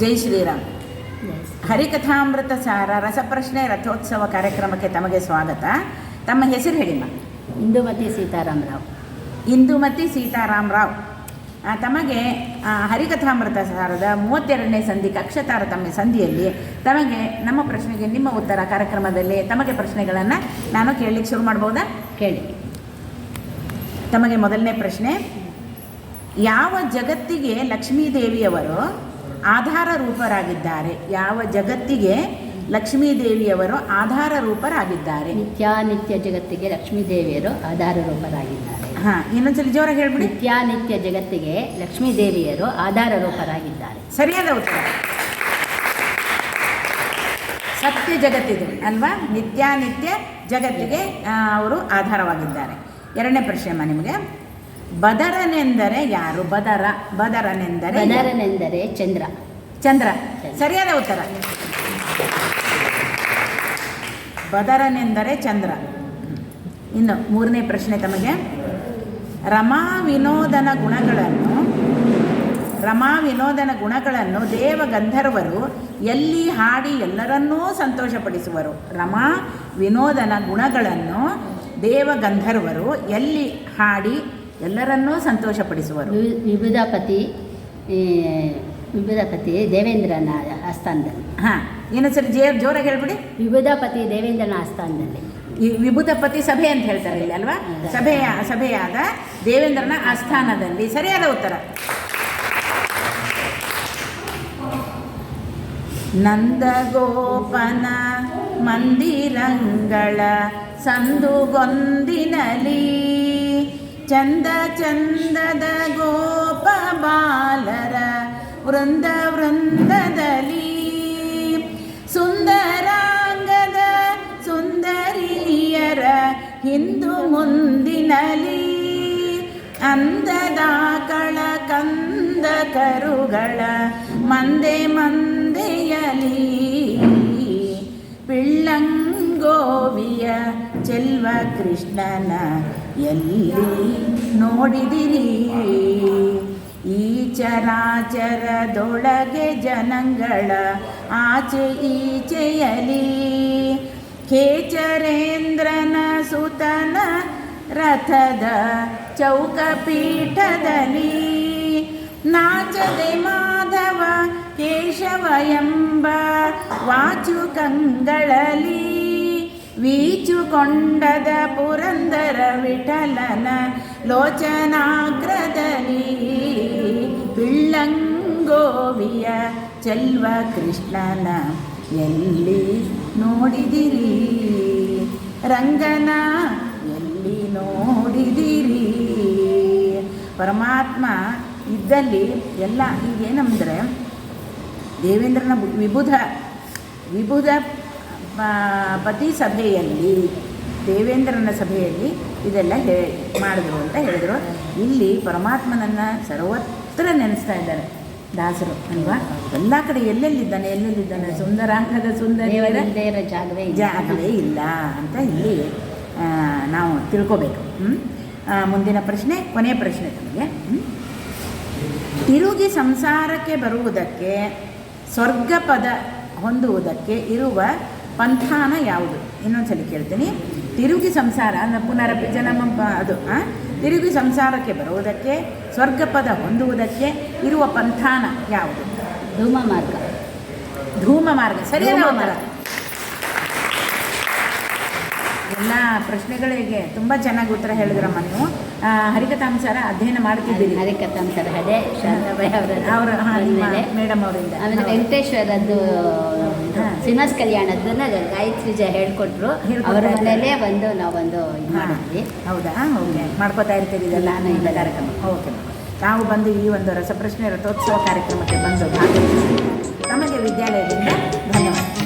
ಜೈ ಶ್ರೀರಾಮ್. ಹರಿಕಥಾಮೃತ ಸಾರ ರಸಪ್ರಶ್ನೆ ರಥೋತ್ಸವ ಕಾರ್ಯಕ್ರಮಕ್ಕೆ ತಮಗೆ ಸ್ವಾಗತ. ತಮ್ಮ ಹೆಸರು ಹೇಳಿಮ್ಮ ಇಂದುಮತಿ ಸೀತಾರಾಮರಾವ್ ಇಂದುಮತಿ ಸೀತಾರಾಮ್ ರಾವ್. ತಮಗೆ ಹರಿಕಥಾಮೃತ ಸಾರದ ಮೂವತ್ತೆರಡನೇ ಸಂಧಿ ಕಕ್ಷತಾರತಮ್ಯ ಸಂಧಿಯಲ್ಲಿ ತಮಗೆ ನಮ್ಮ ಪ್ರಶ್ನೆಗೆ ನಿಮ್ಮ ಉತ್ತರ ಕಾರ್ಯಕ್ರಮದಲ್ಲಿ ತಮಗೆ ಪ್ರಶ್ನೆಗಳನ್ನು ನಾನು ಕೇಳಲಿಕ್ಕೆ ಶುರು ಮಾಡ್ಬೋದಾ? ಕೇಳಿ. ತಮಗೆ ಮೊದಲನೇ ಪ್ರಶ್ನೆ ಯಾವ ಜಗತ್ತಿಗೆ ಲಕ್ಷ್ಮೀದೇವಿಯವರು ಆಧಾರ ರೂಪರಾಗಿದ್ದಾರೆ ಯಾವ ಜಗತ್ತಿಗೆ ಲಕ್ಷ್ಮೀದೇವಿಯವರು ಆಧಾರ ರೂಪರಾಗಿದ್ದಾರೆ ನಿತ್ಯಾನಿತ್ಯ ಜಗತ್ತಿಗೆ ಲಕ್ಷ್ಮೀದೇವಿಯರು ಆಧಾರ ರೂಪರಾಗಿದ್ದಾರೆ ಹಾಂ ಇನ್ನೊಂದ್ಸಲಿ ಜೋರಾಗಿ ಹೇಳ್ಬಿಡಿ. ನಿತ್ಯಾನಿತ್ಯ ಜಗತ್ತಿಗೆ ಲಕ್ಷ್ಮೀದೇವಿಯರು ಆಧಾರ ರೂಪರಾಗಿದ್ದಾರೆ ಸರಿಯಾದ ಉತ್ತರ. ಸತ್ಯ ಜಗತ್ತಿದೆ ಅಲ್ವಾ? ನಿತ್ಯಾನಿತ್ಯ ಜಗತ್ತಿಗೆ ಅವರು ಆಧಾರವಾಗಿದ್ದಾರೆ. ಎರಡನೇ ಪ್ರಶ್ನೆ ಅಮ್ಮ ನಿಮಗೆ. ಬದರನೆಂದರೆ ಯಾರು? ಬದರ ಬದರನೆಂದರೆ? ಬದರನೆಂದರೆ ಚಂದ್ರ. ಚಂದ್ರ. ಚಂದ್ರ. ಸರಿಯಾದ ಉತ್ತರ. ಬದರನೆಂದರೆ ಚಂದ್ರ. ಇನ್ನು ಮೂರನೇ ಪ್ರಶ್ನೆ ತಮಗೆ. ರಮಾ ವಿನೋದನ ಗುಣಗಳನ್ನು ರಮಾ ವಿನೋದನ ಗುಣಗಳನ್ನು ದೇವ ಗಂಧರ್ವರು ಎಲ್ಲಿ ಹಾಡಿ ಎಲ್ಲರನ್ನೂ ಸಂತೋಷಪಡಿಸುವರು? ರಮಾ ವಿನೋದನ ಗುಣಗಳನ್ನು ದೇವ ಗಂಧರ್ವರು ಎಲ್ಲಿ ಹಾಡಿ ಎಲ್ಲರನ್ನೂ ಸಂತೋಷಪಡಿಸುವರು. ವಿಭುಧಾಪತಿ ಈ, ವಿಬುಧಪತಿ ದೇವೇಂದ್ರನ ಆಸ್ಥಾನದಲ್ಲಿ. ಹಾಂ ಇನ್ನೊಂದ್ಸರಿ ಜೇ ಜೋರಾಗಿ ಹೇಳ್ಬಿಡಿ. ವಿಬುಧಪತಿ ದೇವೇಂದ್ರನ ಆಸ್ಥಾನದಲ್ಲಿ. ಈ ವಿಭುತಪತಿ ಸಭೆ ಅಂತ ಹೇಳ್ತಾರೆ ಇಲ್ಲಿ ಅಲ್ವಾ? ಸಭೆಯ ಸಭೆಯಾದ ದೇವೇಂದ್ರನ ಆಸ್ಥಾನದಲ್ಲಿ. ಸರಿಯಾದ ಉತ್ತರ. ನಂದಗೋಪನ ಮಂದಿರಂಗಳ ಸಂದುಗೊಂದಿನಲಿ ಚಂದ ಚಂದದ ಗೋಪ ಬಾಲರ ವೃಂದ ವೃಂದದಲ್ಲಿ. ಸುಂದರಾಂಗದ ಸುಂದರಿಯರ ಹಿಂದು ಮುಂದಿನಲಿ. ಅಂದದ ಕಳ ಕಂದ ಕರುಗಳ ಮಂದೆ ಮಂದೆಯಲಿ. ಪಿಳ್ಳಂಗೋವಿಯ ಚೆಲ್ವ ಕೃಷ್ಣನ ಎಲ್ಲಿ ನೋಡಿದಿರಿ? ಈ ಚರಾಚರದೊಳಗೆ ಜನಗಳ ಆಚೆ ಈಚೆಯಲಿ ಕೇಚರೇಂದ್ರನ ಸುತನ ರಥದ ಚೌಕಪೀಠದಲ್ಲಿ ನಾಚದೆ ಮಾಧವ ಕೇಶವ ಎಂಬ ವಾಚುಕಂಗಳಲ್ಲಿ ವೀಚುಕೊಂಡದ ಪುರಂದರ ವಿಠಲನ ಲೋಚನಾಗ್ರದಲ್ಲಿ ಬಿಳ್ಳಂಗೋವಿಯ ಚೆಲ್ವ ಕೃಷ್ಣನ ಎಲ್ಲಿ ನೋಡಿದಿರಿ? ರಂಗನ ಎಲ್ಲಿ ನೋಡಿದಿರಿ? ಪರಮಾತ್ಮ ಇದ್ದಲ್ಲಿ ಎಲ್ಲ ಈಗೇನಂದರೆ ದೇವೇಂದ್ರನ ವಿಬುಧ ವಿಬುಧ ಪತಿ ಸಭೆಯಲ್ಲಿ ದೇವೇಂದ್ರನ ಸಭೆಯಲ್ಲಿ ಇದೆಲ್ಲ ಹೇ ಮಾಡಿದ್ರು ಅಂತ ಹೇಳಿದರು. ಇಲ್ಲಿ ಪರಮಾತ್ಮನನ್ನು ಸರ್ವತ್ರ ನೆನೆಸ್ತಾ ಇದ್ದಾರೆ. ದಾಸರು ಅಲ್ವಾ? ಎಲ್ಲ ಕಡೆ ಎಲ್ಲೆಲ್ಲಿದ್ದಾನೆ ಎಲ್ಲೆಲ್ಲಿದ್ದಾನೆ? ಸುಂದರಾಂಗದ ಸುಂದರ ಜಾಗವೇ ಇಲ್ಲ. ಜಾಗವೇ ಇಲ್ಲ ಅಂತ ಇಲ್ಲಿ ನಾವು ತಿಳ್ಕೋಬೇಕು. ಮುಂದಿನ ಪ್ರಶ್ನೆ ಕೊನೆಯ ಪ್ರಶ್ನೆ ತಮಗೆ? ತಿರುಗಿ ಸಂಸಾರಕ್ಕೆ ಬರುವುದಕ್ಕೆ ಸ್ವರ್ಗ ಪದ ಹೊಂದುವುದಕ್ಕೆ ಇರುವ ಪಂಥಾನ ಯಾವುದು? ಇನ್ನೊಂದ್ಸಲಿ ಕೇಳ್ತೀನಿ. ತಿರುಗಿ ಸಂಸಾರ ಅಂದ್ರೆ ಪುನರ ಜನಮ ಅದು ಆ? ತಿರುಗಿ ಸಂಸಾರಕ್ಕೆ ಬರುವುದಕ್ಕೆ ಸ್ವರ್ಗ ಪದ ಹೊಂದುವುದಕ್ಕೆ ಇರುವ ಪಂಥಾನ ಯಾವುದು? ಧೂಮ ಮಾರ್ಗ. ಧೂಮ ಮಾರ್ಗ. ಸರಿಯಾದ ಉತ್ತರ. ಎಲ್ಲ ಪ್ರಶ್ನೆಗಳಿಗೆ ತುಂಬ ಚೆನ್ನಾಗಿ ಉತ್ತರ ಹೇಳಿದ್ರಮ್ಮ ನೀವು. ಹರಿಕಥಾಂಸಾರ ಅಧ್ಯಯನ ಮಾಡ್ತಿದ್ದೀರಿ. ಹರಿಕಥಾಂಸಾರ ಅದೇ ಶಾರದಾಬಾಯಿ ಅವರ ಬಂದ್ಮೇಲೆ ಮೇಡಮ್ ಅವರಿಂದ. ಆಮೇಲೆ ವೆಂಕಟೇಶ್ವರದ್ದು. ಶ್ರೀನಿವಾಸ ಕಲ್ಯಾಣದನ್ನ ಗಾಯತ್ರಿ ಜಯ ಹೇಳ್ಕೊಟ್ರು. ಅವರ ಮನೆಯಲ್ಲೇ ಬಂದು ನಾವೊಂದು ಇದು ಹಾಂ. ಮಾಡಿದ್ವಿ. ಹೌದಾ? ಓಕೆ ಮಾಡ್ಕೋತಾ ಇರ್ತೀರಿ ಇದೆಲ್ಲ? ನಾನು ಇಲ್ಲ. ಕಾರ್ಯಕ್ರಮ. ಓಕೆ ನಾವು ಬಂದು ಈ ಒಂದು ರಸಪ್ರಶ್ನೆ ರಥೋತ್ಸವ ಕಾರ್ಯಕ್ರಮಕ್ಕೆ ಬಂದು ಭಾಗವಹಿಸಿ ನಮಗೆ ವಿದ್ಯಾಲಯದಿಂದ ಧನ್ಯವಾದ.